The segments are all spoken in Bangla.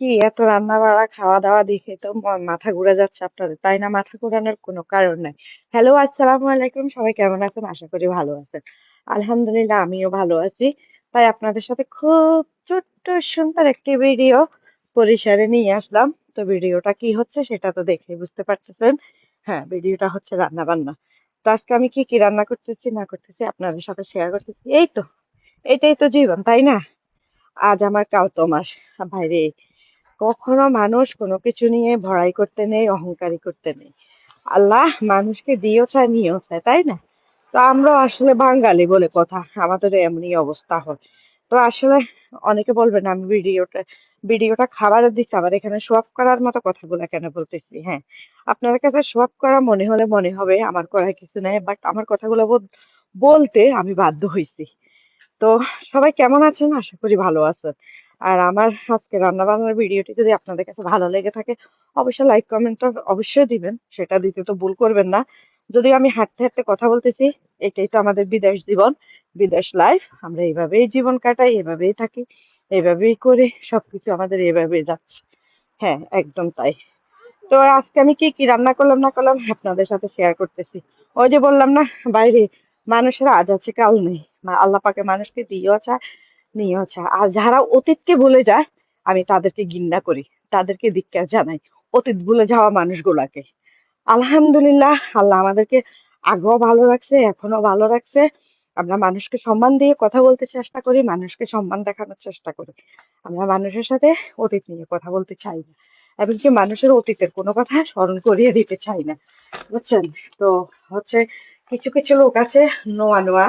কি এত রান্না বাড়া খাওয়া দাওয়া দেখে তো মাথা ঘুরে যাচ্ছে আপনাদের। তাই না? মাথা ঘোরানোর কোনো কারণ নাই। হ্যালো আসসালামু আলাইকুম। সবাই কেমন আছেন? আশা করি ভালো আছেন। আলহামদুলিল্লাহ, আমিও ভালো আছি। তাই আপনাদের সাথে খুব ছোট্ট, সুন্দর একটি ভিডিও পরিসরে নিয়ে আসলাম। তো ভিডিওটা কি হচ্ছে সেটা তো দেখে বুঝতে পারতেছেন। হ্যাঁ ভিডিওটা হচ্ছে রান্না বান্না তো আজকে আমি কি কি রান্না করতেছি, না করতেছি আপনাদের সাথে শেয়ার করতেছি? এই তো, এটাই তো জীবন, তাই না? আজ আমার কাউ তোমার ভাইরে কখনো মানুষ কোনো কিছু নিয়ে ভড়াই করতে নেই, অহংকারী করতে নেই। আল্লাহ মানুষকে দিয়েও চায়, নিয়েও চায়, তাই না? তো আমরা আসলে বাঙালি বলে কথা, আমাদের এমনই অবস্থা হয়। তো আসলে অনেকে বলবেন আমি ভিডিওটা ভিডিওটা খাবারের দিকে আবার এখানে সোয়াব করার মতো কথাগুলো কেন বলতেছি? হ্যাঁ আপনাদের কাছে সোয়াব করা মনে হলে মনে হবে, আমার করার কিছু নেই বাট আমার কথাগুলো বল- বলতে আমি বাধ্য হয়েছি তো সবাই কেমন আছেন? আশা করি ভালো আছেন। আর আমার আজকে রান্না বান্নার ভিডিওটি যদি আপনাদের কাছে ভালো লেগে থাকে, অবশ্যই লাইক কমেন্ট অবশ্যই দিবেন। সেটা দিতে তো ভুল করবেন না। যদিও আমি হাঁটতে হাঁটতে কথা বলতেছি, এটাই তো আমাদের বিদেশ জীবন, বিদেশ লাইফ আমরা এইভাবেই জীবন কাটাই, এভাবেই থাকি, এভাবেই করে সবকিছু আমাদের এভাবেই যাচ্ছে। হ্যাঁ একদম তাই। তো আজকে আমি কি কি রান্না করলাম, না করলাম আপনাদের সাথে শেয়ার করতেছি। ওই যে বললাম না, বাইরে মানুষের আজ আছে, কাল নেই। আল্লাহ পাকে মানুষকে দিয়েও আছে। নিয়েও আছে আর যারা অতীতকে ভুলে যায়, আমি তাদেরকে ঘৃণা করি। তাদেরকে ধিক্কার জানাই। অতীত ভুলে যাওয়া মানুষগুলাকে। আলহামদুলিল্লাহ, আল্লাহ আমাদেরকে আগেও ভালো রাখছে, এখনও ভালো রাখছে। আমরা মানুষকে সম্মান দিয়ে কথা বলতে চেষ্টা করি, মানুষকে সম্মান দেখানোর চেষ্টা করি। আমরা মানুষের সাথে অতীত নিয়ে কথা বলতে চাই না। এমনকি মানুষের অতীতের কোনো কথা স্মরণ করিয়ে দিতে চাই না। বুঝছেন? তো হচ্ছে কিছু কিছু লোক আছে, নোয়া নোয়া।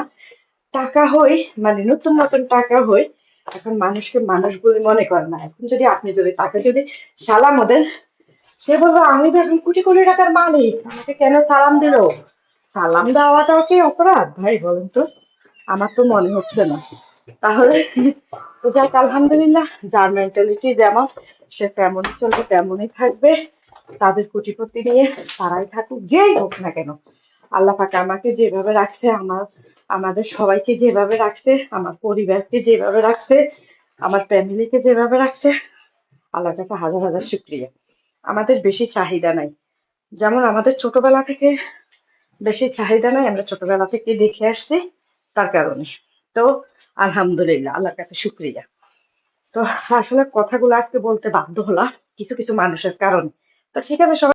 টাকা হই মানে নতুন নতুন টাকা হই এখন মানুষকে মানুষ বলে মনে করে না। এখন যদি আপনি যদি তাকে যদি সালাম দেন, সে বলব, আমি তো এখন কোটি কোটি টাকার মালিক, আমাকে কেন সালাম দিল? সালাম দেওয়াটাও কি অপরাধ? ভাই, বলেন তো, আমার তো মনে হচ্ছে না। তাহলে যাক, আলহামদুলিল্লাহ, যার মেন্টালিটি যেমন, সে তেমনই চলবে, তেমনই থাকবে। তাদের কোটিপতি নিয়ে তারাই থাকুক, যেই হোক না কেন। আল্লাহ পাক আমাকে যেভাবে রাখছে, আমার, আমাদের সবাইকে যেভাবে রাখছে, আমার পরিবারকে যেভাবে রাখছে, আমার ফ্যামিলিকে যেভাবে রাখছে, আল্লাহর কাছে হাজার হাজার শুক্রিয়া। আমাদের বেশি চাহিদা নাই। যেমন আমাদের ছোটবেলা থেকে বেশি চাহিদা নাই, আমরা ছোটবেলা থেকে দেখে আসছি তার কারণে। তো আলহামদুলিল্লাহ, আল্লাহর কাছে শুক্রিয়া। তো আসলে কথাগুলো আজকে বলতে বাধ্য হলাম, কিছু কিছু মানুষের কারণে। তো ঠিক আছে, সবাই